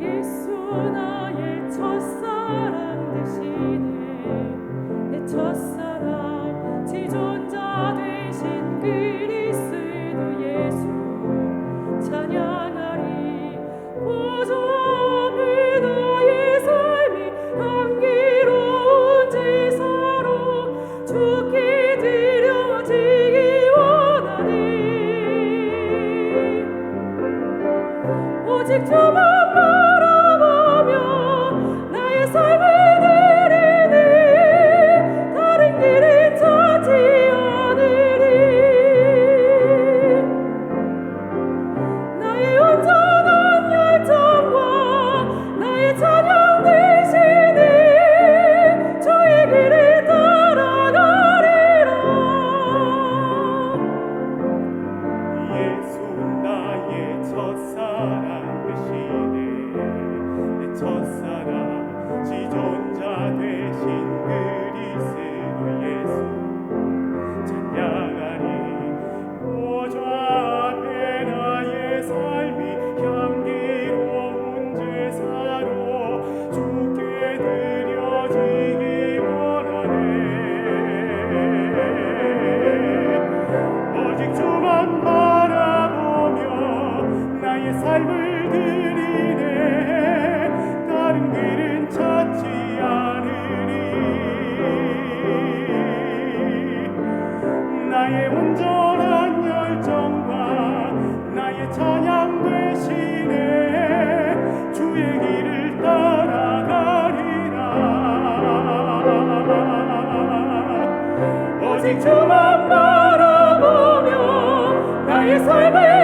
예수 나의 첫사랑 되시네. 오 만 바라보며 나의 삶을 드리네. 다른 길은 찾지 않으리. 나의 온전한 열정과 나의 찬양 대신에 주의 길을 따라가리라. 오직 주 sei